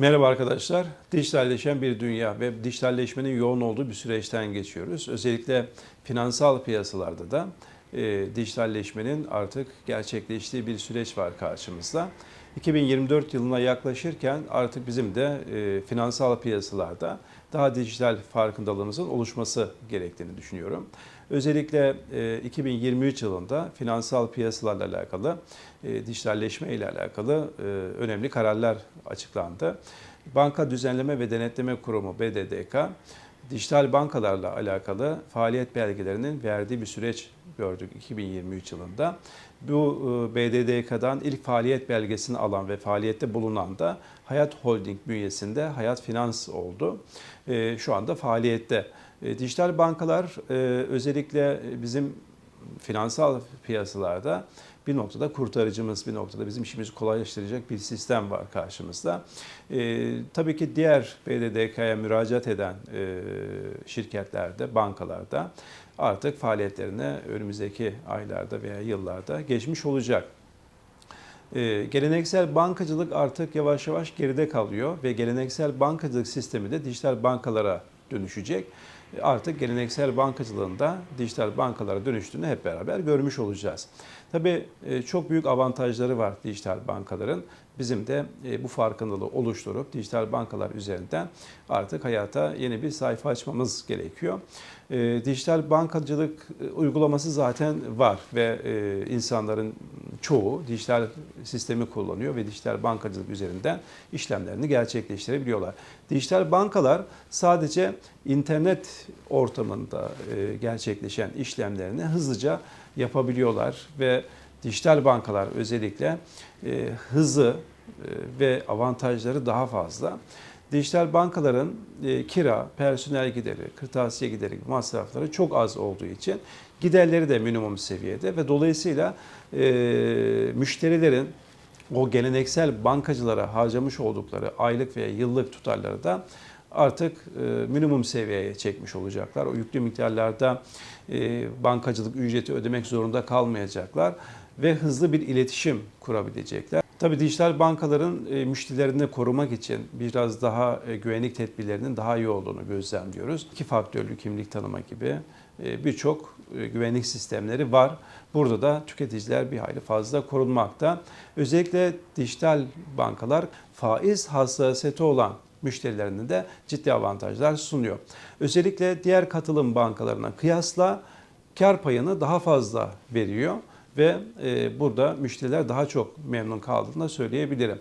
Merhaba arkadaşlar. Dijitalleşen bir dünya ve dijitalleşmenin yoğun olduğu bir süreçten geçiyoruz. Özellikle finansal piyasalarda da e, dijitalleşmenin artık gerçekleştiği bir süreç var karşımızda. 2024 yılına yaklaşırken artık bizim de e, finansal piyasalarda daha dijital farkındalığımızın oluşması gerektiğini düşünüyorum. Özellikle e, 2023 yılında finansal piyasalarla alakalı, e, dijitalleşme ile alakalı e, önemli kararlar açıklandı. Banka Düzenleme ve Denetleme Kurumu BDDK, dijital bankalarla alakalı faaliyet belgelerinin verdiği bir süreç gördük 2023 yılında. Bu e, BDDK'dan ilk faaliyet belgesini alan ve faaliyette bulunan da Hayat Holding bünyesinde Hayat Finans oldu. E, Şu anda faaliyette. E, Dijital bankalar özellikle bizim finansal piyasalarda bir noktada kurtarıcımız, bir noktada bizim işimizi kolaylaştıracak bir sistem var karşımızda. E, tabii ki diğer BDDK'ya müracaat eden e, şirketlerde, bankalarda artık faaliyetlerine önümüzdeki aylarda veya yıllarda geçmiş olacak. Ee, geleneksel bankacılık artık yavaş yavaş geride kalıyor ve geleneksel bankacılık sistemi de dijital bankalara dönüşecek. Artık geleneksel bankacılığın da dijital bankalara dönüştüğünü hep beraber görmüş olacağız. Tabii e, çok büyük avantajları var dijital bankaların. Bizim de e, bu farkındalığı oluşturup dijital bankalar üzerinden artık hayata yeni bir sayfa açmamız gerekiyor. E, Dijital bankacılık uygulaması zaten var ve insanların çoğu dijital sistemi kullanıyor ve dijital bankacılık üzerinden işlemlerini gerçekleştirebiliyorlar. Dijital bankalar sadece internet ortamında e, gerçekleşen işlemlerini hızlıca yapabiliyorlar ve dijital bankalar özellikle e, hızı e, ve avantajları daha fazla. Dijital bankaların e, kira, personel gideri, kırtasiye gideri gibi masrafları çok az olduğu için giderleri de minimum seviyede ve dolayısıyla e, müşterilerin o geleneksel bankacılara harcamış oldukları aylık veya yıllık tutarları da artık e, minimum seviyeye çekmiş olacaklar. O yüklü miktarlarda e, bankacılık ücreti ödemek zorunda kalmayacaklar ve hızlı bir iletişim kurabilecekler. Tabii dijital bankaların e, müşterilerini korumak için biraz daha e, güvenlik tedbirlerinin daha iyi olduğunu gözlemliyoruz. İki faktörlü kimlik tanıma gibi e, birçok güvenlik sistemleri var. Burada da tüketiciler bir hayli fazla korunmakta. Özellikle dijital bankalar faiz hassasiyeti olan müşterilerine de ciddi avantajlar sunuyor. Özellikle diğer katılım bankalarına kıyasla kar payını daha fazla veriyor ve e, burada müşteriler daha çok memnun kaldığını da söyleyebilirim.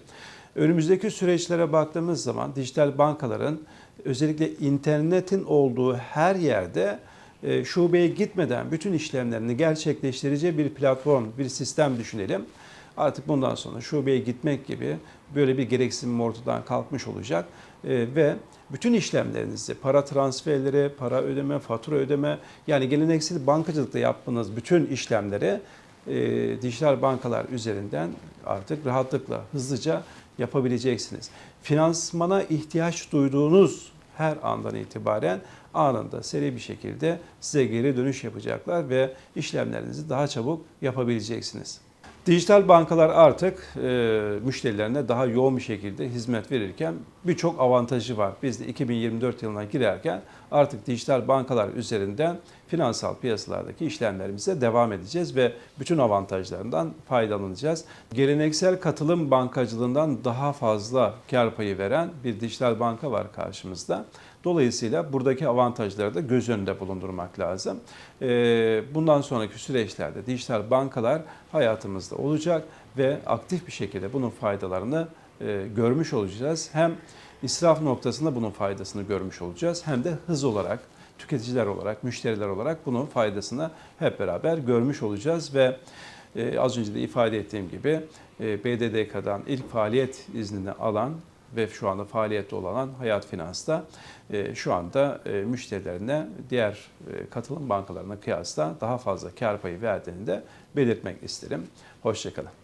Önümüzdeki süreçlere baktığımız zaman dijital bankaların özellikle internetin olduğu her yerde e, şubeye gitmeden bütün işlemlerini gerçekleştireceği bir platform, bir sistem düşünelim. Artık bundan sonra şubeye gitmek gibi böyle bir gereksinim ortadan kalkmış olacak E, ve bütün işlemlerinizi, para transferleri, para ödeme, fatura ödeme yani geleneksel bankacılıkta yaptığınız bütün işlemleri e, dijital bankalar üzerinden artık rahatlıkla, hızlıca yapabileceksiniz. Finansmana ihtiyaç duyduğunuz her andan itibaren anında seri bir şekilde size geri dönüş yapacaklar ve işlemlerinizi daha çabuk yapabileceksiniz. Dijital bankalar artık e, müşterilerine daha yoğun bir şekilde hizmet verirken birçok avantajı var. Biz de 2024 yılına girerken artık dijital bankalar üzerinden finansal piyasalardaki işlemlerimize devam edeceğiz ve bütün avantajlarından faydalanacağız. Geleneksel katılım bankacılığından daha fazla kar payı veren bir dijital banka var karşımızda. Dolayısıyla buradaki avantajları da göz önünde bulundurmak lazım. Ee, Bundan sonraki süreçlerde dijital bankalar hayatımızda olacak ve aktif bir şekilde bunun faydalarını e, görmüş olacağız. Hem israf noktasında bunun faydasını görmüş olacağız hem de hız olarak tüketiciler olarak, müşteriler olarak bunun faydasını hep beraber görmüş olacağız ve e, az önce de ifade ettiğim gibi e, BDDK'dan ilk faaliyet iznini alan ve şu anda faaliyette olan Hayat Finans'ta e, şu anda e, müşterilerine diğer e, katılım bankalarına kıyasla daha fazla kar payı verdiğini de belirtmek isterim. Hoşçakalın.